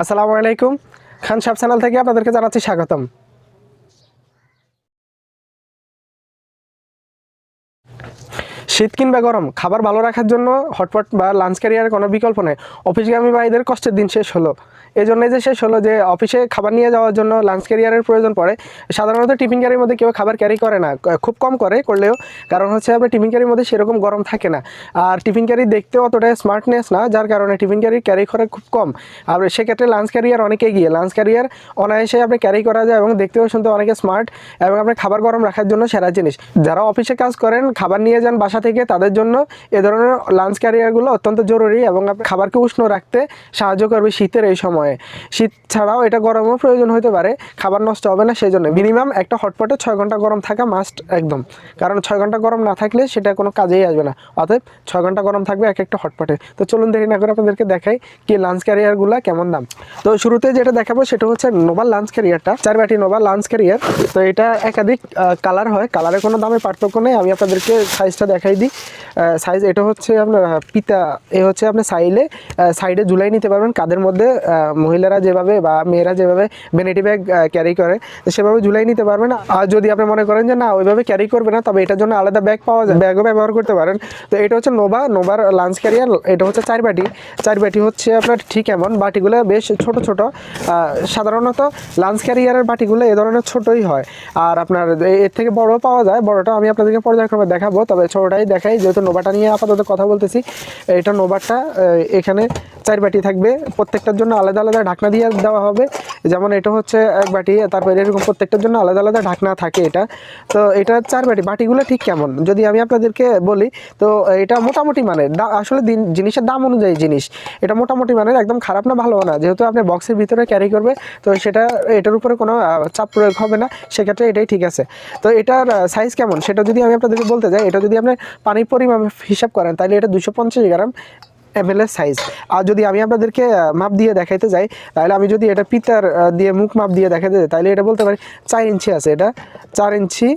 আসসালামু আলাইকুম। খান সাহেব চ্যানেল থেকে আপনাদেরকে জানাচ্ছি স্বাগতম। শীত কিংবা গরম, খাবার ভালো রাখার জন্য হটপট বা লাঞ্চ ক্যারিয়ারের কোনো বিকল্প নেই। অফিসগামী ভাইদের কষ্টের দিন শেষ হলো। এই জন্যই যে শেষ হলো যে অফিসে খাবার নিয়ে যাওয়ার জন্য লাঞ্চ ক্যারিয়ারের প্রয়োজন পড়ে, সাধারণত টিফিন ক্যারির মধ্যে কেউ খাবার ক্যারি করে না। খুব কম করে করলেও, কারণ হচ্ছে আপনার টিফিন ক্যারির মধ্যে সেরকম গরম থাকে না। আর টিফিন ক্যারি দেখতেও অতটা স্মার্টনেস না, যার কারণে টিফিন ক্যারি ক্যারি করে খুব কম। আর সেক্ষেত্রে লাঞ্চ ক্যারিয়ার অনেকে এগিয়ে লাঞ্চ ক্যারিয়ার অনায়াসে আপনি ক্যারি করা যায় এবং দেখতেও শুনতে অনেকে স্মার্ট এবং আপনার খাবার গরম রাখার জন্য সেরা জিনিস। যারা অফিসে কাজ করেন, খাবার নিয়ে যান বাসা তাদের জন্য এ ধরনের লাঞ্চ ক্যারিয়ারগুলো অত্যন্ত জরুরি এবং খাবারকে উষ্ণ রাখতে সাহায্য করবে শীতের এই সময়ে। শীত ছাড়াও এটা গরমও প্রয়োজন হতে পারে, খাবার নষ্ট হবে না, সেই জন্য মিনিমাম একটা হটপটে ছয় ঘণ্টা গরম থাকা মাস্ট একদম। কারণ ছয় ঘণ্টা গরম না থাকলে সেটা কোনো কাজেই আসবে না। অতএব ছয় ঘণ্টা গরম থাকবে এক একটা হটপটে তো চলুন দেরি না করে আপনাদেরকে দেখাই কি লাঞ্চ ক্যারিয়ারগুলো কেমন দাম। তো শুরুতে যেটা দেখাবো সেটা হচ্ছে নোভাল লাঞ্চ ক্যারিয়ারটা চার বাটি নোভাল লাঞ্চ ক্যারিয়ার তো এটা একাধিক কালার হয়। কালারের কোনো দামে পার্থক্য নেই। আমি আপনাদেরকে সাইজটা দেখাই দিই। সাইজ এটা হচ্ছে আপনার পিতা, এ হচ্ছে আপনি সাইলে সাইডে ঝুলাই নিতে পারবেন। কাদের মধ্যে মহিলারা যেভাবে বা মেয়েরা যেভাবে ভ্যানিটি ব্যাগ ক্যারি করে সেভাবে ঝুলাই নিতে পারবেন। আর যদি আপনি মনে করেন যে না, ওইভাবে ক্যারি করবে না, তবে এটার জন্য আলাদা ব্যাগ পাওয়া যায়। ব্যাগও ব্যবহার করতে পারেন। তো এটা হচ্ছে নোভা নোভার লাঞ্চ ক্যারিয়ার এটা হচ্ছে চার বাটি। চার বাটি হচ্ছে আপনার ঠিক এমন, বাটিগুলো বেশ ছোট ছোট। সাধারণত লাঞ্চ ক্যারিয়ারের বাটিগুলো এ ধরনের ছোটই হয়। আর আপনার এর থেকে বড় পাওয়া যায়। বড়টা আমি আপনাদেরকে পর্যায়ক্রমে দেখাবো, তবে ছোটটাই দেখাই যেহেতু নোভাটা নিয়ে আপাতত কথা বলতেছি এটা নোভাটা এখানে চার বাটি থাকবে। প্রত্যেকটার জন্য আলাদা আলাদা ঢাকনা দিয়ে দেওয়া হবে। যেমন এটা হচ্ছে এক বাটি, তারপরে এরকম প্রত্যেকটার জন্য আলাদা আলাদা ঢাকনা থাকে এটা। তো এটা চার বাটি, বাটিগুলো ঠিক কেমন? যদি আমি আপনাদেরকে বলি, তো এটা মোটামুটি মানের। দা- আসলে দিন জিনিসের দাম অনুযায়ী জিনিস। এটা মোটামুটি মানের, একদম খারাপ না, ভালো না। যেহেতু আপনি বক্সের ভিতরে ক্যারি করবে, তো সেটা এটার উপরে কোনো চাপ প্রয়োগ হবে না। সেক্ষেত্রে এটাই ঠিক আছে। তো এটার সাইজ কেমন? সেটা যদি আমি আপনাদেরকে বলতে যাই, এটা যদি আপনি পানির পরিমাণ হিসাব করেন, তাহলে এটা দুশো গ্রাম। এম সাইজ আর যদি আমি আপনাদেরকে মাপ দিয়ে দেখাইতে যাই, তাহলে আমি যদি এটা পিতার দিয়ে মুখ মাপ দিয়ে দেখাতে যাই, তাহলে এটা বলতে পারি চার ইঞ্চি আছে এটা। চার ইঞ্চি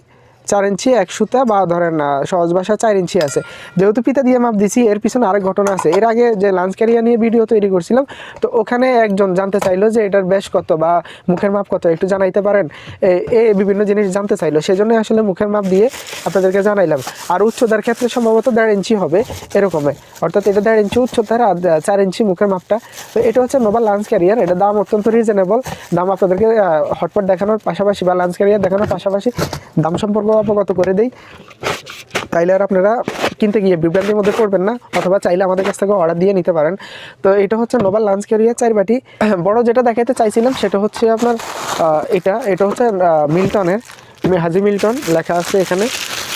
চার ইঞ্চি, এক সুতা বা ধরেন সহজ ভাষা চার ইঞ্চি আছে। যেহেতু পিতা দিয়ে মাপ দিছি, এর পিছনে আরেক ঘটনা আছে। এর আগে যে লাঞ্চ ক্যারিয়ার নিয়ে ভিডিও তৈরি করছিলাম, তো ওখানে একজন জানতে চাইলো যে এটার বেশ কত বা মুখের মাপ কত, একটু জানাইতে পারেন? এ- বিভিন্ন জিনিস জানতে চাইলো। সেজন্য আসলে মুখের মাপ দিয়ে আপনাদেরকে জানাইলাম। আর উচ্চতার ক্ষেত্রে সম্ভবত দেড় ইঞ্চি হবে এরকমই অর্থাৎ এটা দেড় ইঞ্চি উচ্চতার আর চার ইঞ্চি মুখের মাপটা। তো এটা হচ্ছে নোবাল লাঞ্চ ক্যারিয়ার এটা দাম অত্যন্ত রিজনেবল দাম আপনাদেরকে হটপট দেখানোর পাশাপাশি বা লাঞ্চ ক্যারিয়ার দেখানোর পাশাপাশি দাম সম্পর্কে অবগত করে দেই। তাইলে আর আপনারা কিনতে গিয়ে বিভ্রান্তির মধ্যে পড়বেন না, অথবা চাইলে আমাদের কাছ থেকে অর্ডার দিয়ে নিতে পারেন। তো এটা হচ্ছে নোবাল লাঞ্চ ক্যারিয়ার চার বাটি। বড় যেটা দেখাতে চাইছিলাম, সেটা হচ্ছে আপনার এটা এটা হচ্ছে মিল্টনের হাজি মিল্টন লেখা আছে এখানে।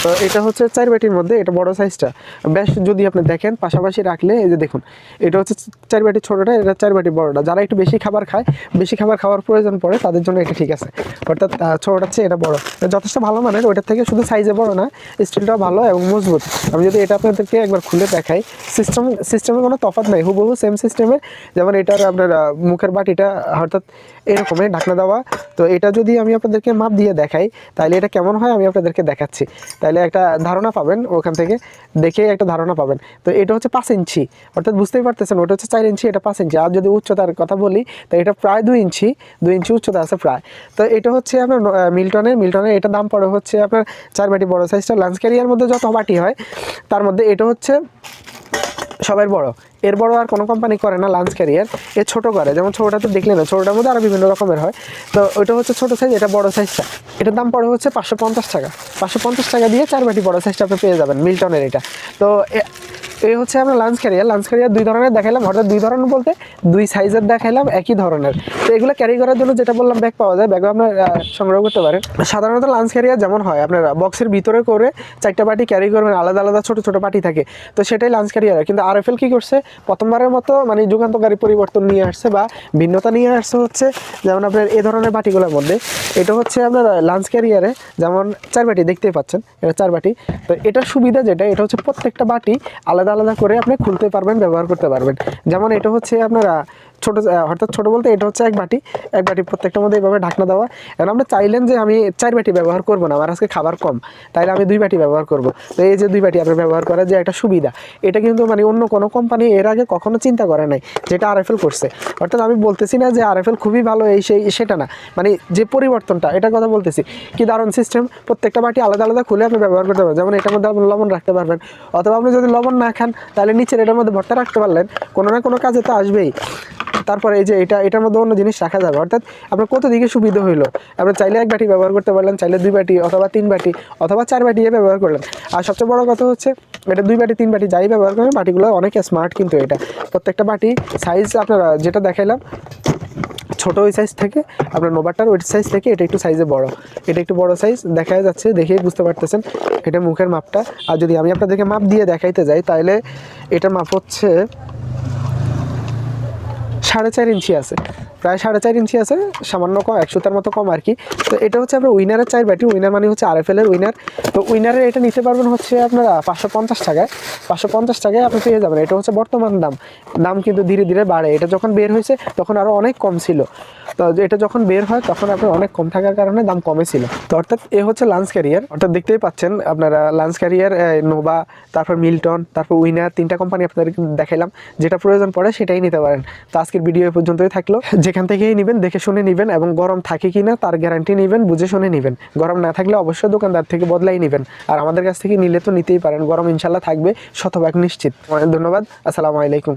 তো এটা হচ্ছে চার বাটির মধ্যে এটা বড় সাইজটা বেশ যদি আপনি দেখেন পাশাপাশি রাখলে এই যে দেখুন এটা হচ্ছে চার বাটি ছোটোটা এটা চার বাটি বড়টা। যারা একটু বেশি খাবার খায় বেশি খাবার খাওয়ার প্রয়োজন পড়ে তাদের জন্য এটা ঠিক আছে। অর্থাৎ আহ, ছোটোটার চেয়ে এটা বড়। যথেষ্ট ভালো মানের ওইটার থেকে শুধু সাইজে বড় না স্টিলটাও ভালো এবং মজবুত। আমি যদি এটা আপনাদেরকে একবার খুলে দেখাই সিস্টেম সিস্টেমে কোনো তফাৎ নাই হুবহু সেম সিস্টেমে যেমন এটার আপনার মুখের বাটিটা অর্থাৎ এরকমই ঢাকনা দেওয়া। তো এটা যদি আমি আপনাদেরকে মাপ দিয়ে দেখাই তাহলে এটা কেমন হয় আমি আপনাদেরকে দেখাচ্ছি। তাহলে একটা ধারণা পাবেন ওখান থেকে, দেখে একটা ধারণা পাবেন। তো এটা হচ্ছে পাঁচ ইঞ্চি, অর্থাৎ বুঝতেই পারতেছেন, ওটা হচ্ছে চার ইঞ্চি, এটা পাঁচ ইঞ্চি। আর যদি উচ্চতার কথা বলি, তো এটা প্রায় দুই ইঞ্চি দুই ইঞ্চি উচ্চতা আছে প্রায়। তো এটা হচ্ছে আপনার মিল্টনের মিল্টনের এটা দাম পড়ে হচ্ছে আপনার চার বাটি বড় সাইজটা লাঞ্চ ক্যারিয়ার মধ্যে যত বাটি হয়, তার মধ্যে এটা হচ্ছে সবার বড়। এর বড় আর কোনো কোম্পানি করে না লাঞ্চ ক্যারিয়ার এ ছোট করে। যেমন ছোটোটা তো দেখলে না, ছোটোটার মধ্যে আরও বিভিন্ন রকমের হয়। তো ওইটা হচ্ছে ছোটো সাইজ এটা বড় সাইজটা এটার দাম পড়ে হচ্ছে পাঁচশো পঞ্চাশ টাকা। পাঁচশো পঞ্চাশ টাকা দিয়ে চার বাটি বড় সাইজটা আপনি পেয়ে যাবেন মিল্টনের এটা। তো এই হচ্ছে আমরা লাঞ্চ ক্যারিয়ার লাঞ্চ ক্যারিয়ার দুই ধরনের দেখাইলাম। অর্থাৎ দুই ধরনের বলতে দুই সাইজের দেখাইলাম, একই ধরনের। তো এগুলো ক্যারি করার জন্য যেটা বললাম ব্যাগ পাওয়া যায়। ব্যাগও আপনার সংগ্রহ করতে পারেন। সাধারণত লাঞ্চ ক্যারিয়ার যেমন হয়, আপনার বক্সের ভিতরে করে চারটা বাটি ক্যারি করবেন। আলাদা আলাদা ছোট ছোট বাটি থাকে। তো সেটাই লাঞ্চ ক্যারিয়ার কিন্তু আর এফ এল কী করছে? প্রথমবারের মতো মানে যুগান্তকারী পরিবর্তন নিয়ে আসছে বা ভিন্নতা নিয়ে আসছে হচ্ছে যেমন আপনার এই ধরনের বাটিগুলোর মধ্যে। এটা হচ্ছে আপনার লাঞ্চ ক্যারিয়ারে যেমন চার বাটি, দেখতেই পাচ্ছেন। এটা চার বাটি। তো এটার সুবিধা যেটা, এটা হচ্ছে প্রত্যেকটা বাটি আলাদা আলাদা আলাদা করে আপনি খুলতে পারবেন ব্যবহার করতে পারবেন। যেমন এটা হচ্ছে আপনারা ছোট অর্থাৎ ছোট বলতে এটা হচ্ছে এক বাটি এক বাটি প্রত্যেকটার মধ্যে এইভাবে ঢাকনা দেওয়া। এখন আমরা চাইলেন যে আমি চার বাটি ব্যবহার করব না, আমার আজকে খাবার কম, তাইলে আমি দুই বাটি ব্যবহার করব। তো এই যে দুই বাটি আপনার ব্যবহার করার যে একটা সুবিধা, এটা কিন্তু মানে অন্য কোনো কোম্পানি এর আগে কখনো চিন্তা করে নাই, যেটা আরএফএল করছে। অর্থাৎ আমি বলতেছি না যে আর আরএফএল খুবই ভালো, এই সেই, সেটা না। মানে যে পরিবর্তনটা এটার কথা বলতেছি, কি দারুণ সিস্টেম প্রত্যেকটা বাটি আলাদা আলাদা খুলে আপনি ব্যবহার করতে পারবেন। যেমন এটার মধ্যে আপনি লবণ রাখতে পারবেন, অথবা আপনি যদি লবণ না খান তাহলে নিচের এটার মধ্যে ভর্তা রাখতে পারলেন, কোনো না কোনো কাজে তো আসবেই। তারপরে এই যে এটা, এটার মধ্যে অন্য জিনিস রাখা যাবে। অর্থাৎ আপনার কত দিকে সুবিধা হইল? আপনার চাইলে এক বাটি ব্যবহার করতে পারলেন, চাইলে দুই বাটি অথবা তিন বাটি অথবা চার বাটি ব্যবহার করলেন। আর সবচেয়ে বড় কথা হচ্ছে, এটা দুই বাটি, তিন বাটি যাই ব্যবহার করেন, বাটিগুলো অনেক স্মার্ট কিন্তু এটা। প্রত্যেকটা বাটি সাইজ আপনারা যেটা দেখাইলাম, ছোটো ওই সাইজ থেকে, আপনার নোবারটার ওই সাইজ থেকে এটা একটু সাইজে বড়। এটা একটু বড় সাইজ দেখা যাচ্ছে, দেখেই বুঝতে পারতেছেন এটা মুখের মাপটা। আর যদি আমি আপনাদেরকে মাপ দিয়ে দেখাইতে যাই তাহলে এটার মাপ হচ্ছে সাড়ে চার ইঞ্চি আছে। প্রায় সাড়ে চার ইঞ্চি আছে, সামান্য কম একশো তার মতো কম আর কি। তো এটা হচ্ছে আপনার উইনারের চার ব্যাটি উইনার মানে হচ্ছে আর এর উইনার তো উইনারের এটা নিতে পারবেন হচ্ছে আপনারা পাঁচশো পঞ্চাশ টাকায়। পাঁচশো পঞ্চাশ টাকায় আপনি পেয়ে যাবেন। এটা হচ্ছে বর্তমান দাম। দাম কিন্তু ধীরে ধীরে বাড়ে। এটা যখন বের হয়েছে, তখন আরও অনেক কম ছিল। তো এটা যখন বের হয়, তখন আপনার অনেক কম থাকার কারণে দাম কমে ছিল। তো অর্থাৎ এ হচ্ছে লাঞ্চ ক্যারিয়ার অর্থাৎ দেখতেই পাচ্ছেন আপনারা লাঞ্চ ক্যারিয়ার নোভা তারপর মিল্টন তারপর উইনার তিনটা কোম্পানি আপনাদেরকে দেখাইলাম। যেটা প্রয়োজন পড়ে সেটাই নিতে পারেন। তো আজকের ভিডিও পর্যন্তই থাকল। যেখান থেকেই নেবেন, দেখে শুনে নেবেন এবং গরম থাকে কি না তার গ্যারান্টি নেবেন, বুঝে শুনে নেবেন। গরম না থাকলে অবশ্যই দোকানদার থেকে বদলাই নেবেন। আর আমাদের কাছ থেকে নিলে তো নিতেই পারেন, গরম ইনশাল্লাহ থাকবে, শতভাগ নিশ্চিত। ধন্যবাদ, আসসালামু আলাইকুম।